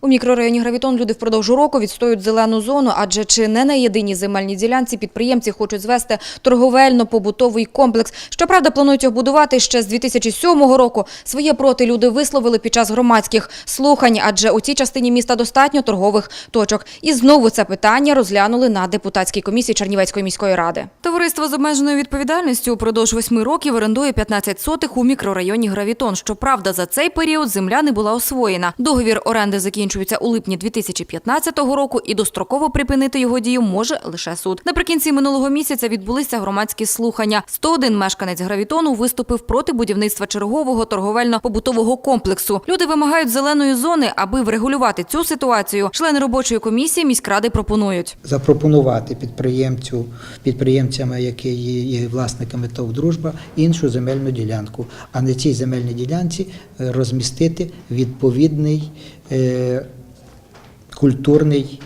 У мікрорайоні Гравітон люди впродовж року відстоюють зелену зону, адже чи не на єдиній земельній ділянці підприємці хочуть звести торговельно-побутовий комплекс. Щоправда, планують його будувати ще з 2007 року. Своє проти люди висловили під час громадських слухань, адже у цій частині міста достатньо торгових точок. І знову це питання розглянули на депутатській комісії Чернівецької міської ради. Товариство з обмеженою відповідальністю упродовж восьми років орендує 15 сотих у мікрорайоні Гравітон. Щоправда, за цей період земля не була освоєна. Договір оренди закінчується у липні 2015 року, і достроково припинити його дію може лише суд. Наприкінці минулого місяця відбулися громадські слухання. 101 мешканець Гравітону виступив проти будівництва чергового торговельно-побутового комплексу. Люди вимагають зеленої зони, аби врегулювати цю ситуацію. Члени робочої комісії міськради пропонують. запропонувати підприємцю, підприємцями, які є власниками ТОВ «Дружба», іншу земельну ділянку, а на цій земельній ділянці е, розмістити відповідний культурний,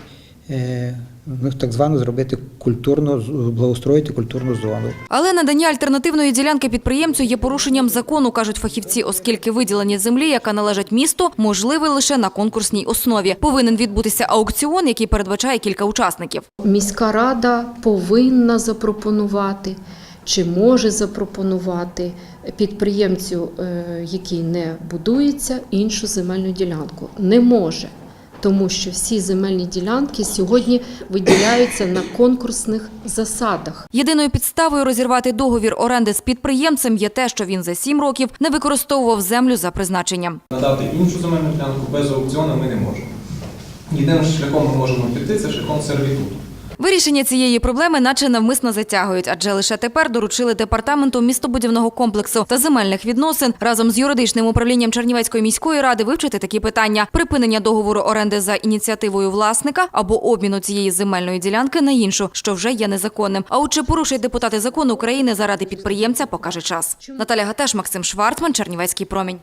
е, ну, так звано зробити культурну, з- благоустроїти культурну зону. Але надання альтернативної ділянки підприємцю є порушенням закону, кажуть фахівці, оскільки виділення землі, яка належить місту, можливе лише на конкурсній основі. Повинен відбутися аукціон, який передбачає кілька учасників. Міська рада повинна запропонувати чи може запропонувати підприємцю, е, який не будується, іншу земельну ділянку. Не може, тому що всі земельні ділянки сьогодні виділяються на конкурсних засадах. Єдиною підставою розірвати договір оренди з підприємцем є те, що він за сім років не використовував землю за призначенням. Надати іншу земельну ділянку без аукціону ми не можемо. Єдиним шляхом ми можемо піти це шляхом сервітуту. Вирішення цієї проблеми наче навмисно затягують, адже лише тепер доручили департаменту містобудівного комплексу та земельних відносин разом з юридичним управлінням Чернівецької міської ради вивчити такі питання: припинення договору оренди за ініціативою власника або обміну цієї земельної ділянки на іншу, що вже є незаконним. А от чи порушать депутати закон України заради підприємця, покаже час. Наталя Гатеш, Максим Швартман, Чернівецький промінь.